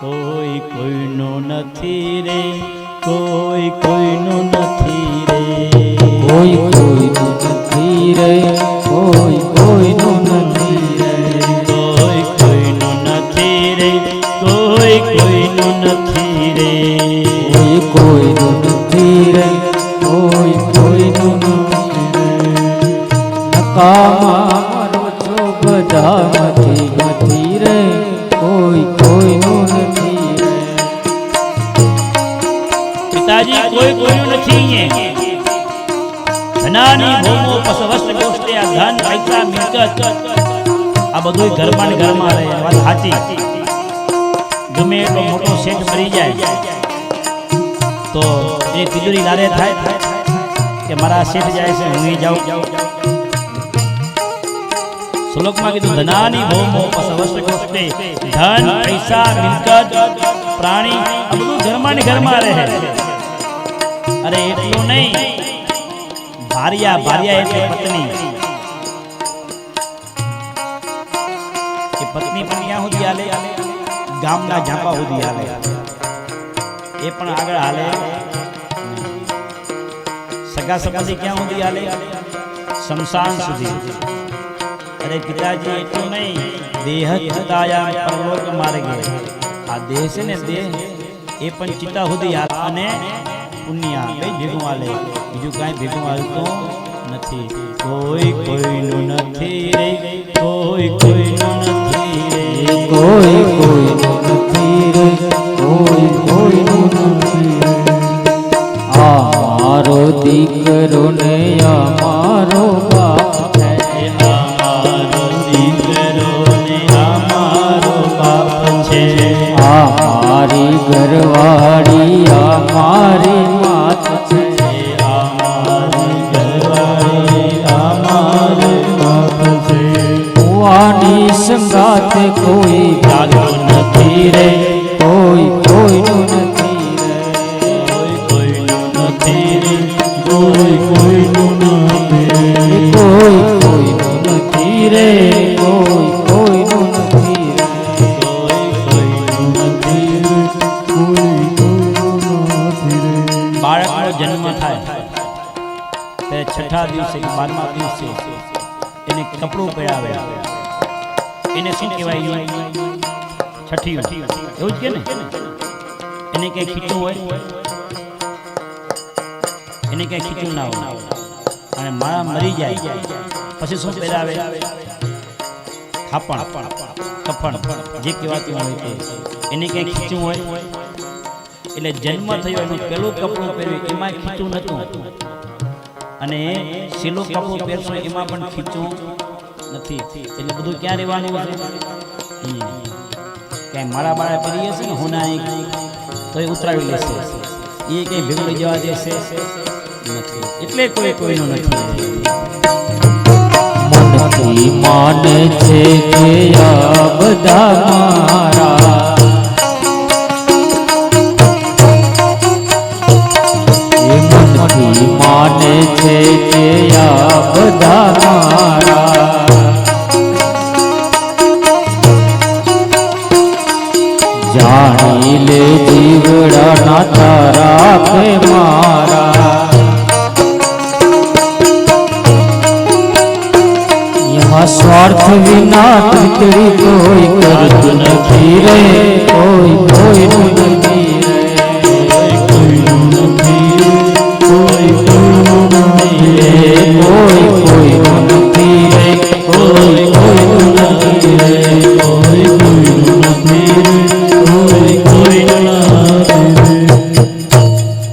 કોઈ કોઈનું નથી રે કોઈ કોઈનું નથી રે. કોઈ કોઈનું નથી રે કોઈ કોઈનું નથી રે. કોઈ કોઈનું નથી રે કોઈ કોઈનું નથી રે. કોઈ કોઈનું નથી રે કોઈ કોઈનું નથી રે. નકામા મરો છો બધા પિતાજી કોઈ કોયું નથી ધનાની ભોમો પસવસ્ત ગોષ્ટે આ ધન પૈસા મિલકત. આ બધું ઘરમાં ને ઘરમાં રહે વાત સાચી. ગમે એટલો મોટો શેઠ મરી જાય, તો એ તિજોરી લારે થાય કે મારા શેઠ જાય છે, હું જાઉં. શ્લોકમાં કીધું, ધનાની ભોમો પસવસ્ત ગોષ્ટે ધન, પૈસા, મિલકત, પ્રાણી, આ બધું ઘરમાં ને ઘરમાં રહે. અરે એટલું નહીં. ભારિયા ભારિયા એટલે પત્ની. એ પત્ની પણ ક્યાં સુધી હાલે. ગામના ઝાંપા સુધી હાલે. એ પણ આગળ હાલે. સગા સંબંધી ક્યાં સુધી હાલે? શમશાન સુધી. અરે પિતાજી, એટલું નહીં. દેહ ચિતાયા પરલોક માર્ગે. આ દેહ છે ને દેહ? એ પણ ચિતા સુધી હાલે. અને પુણ્ય બે ભેગું આલે બીજું કાંઈ ભેગું આવતું નથી. કોઈ કોઈનું નથી રે કોઈ કોઈનું નથી રે. કોઈ કોઈનું નથી રે કોઈ કોઈનું નથી રે. આ મારો દીકરો ને આ મારો બાપ છે. એ અમારો દીકરો ને અમારો બાપ છે. આ મારી ઘરવાળી આ મારી સંગાત કોઈ લાગતો નથી રે કોઈ કોઈનું નથી રે. કોઈ કોઈનું નથી રે કોઈ કોઈનું નથી રે. કોઈ કોઈનું નથી રે કોઈ કોઈનું નથી રે. બાળકનો જન્મ થાય તે છઠ્ઠા દિવસે બારમા દિવસે એને કપડું પહેરાવે એને શું કહેવાય? છઠ્ઠી એવું જ કે ને? એને કઈ ખીચું હોય? એને કઈ ખીચું ના હોય. અને માળા મરી જાય. પછી શું પહેરાવે? ખાપણ કફણ. જે કહેવાતું હોય તે. એને કઈ ખીચું હોય? એટલે જન્મ થયો એનું પેલું કપડું પહેર્યું. એમાં ખીચું નહોતું. અને છેલ્લું કપડું પહેરશું એમાં પણ ખીચું નથી. એટલે બધું ક્યાં રહેવાનું છે. ક્યાંય મારા બાળા પહેરીએ છે ને હોના તો એ ઉતરાવી લેશે. એ કઈ ભેગું જવા દેશે? નથી. એટલે કોઈ કોઈનું નથી. માને છે કે આ બધા મારા દીવડાના તારા કે મારા. યહાં સ્વાર્થ વિના તૃતડી કોઈ કરતું નથી રે કોઈ કોઈ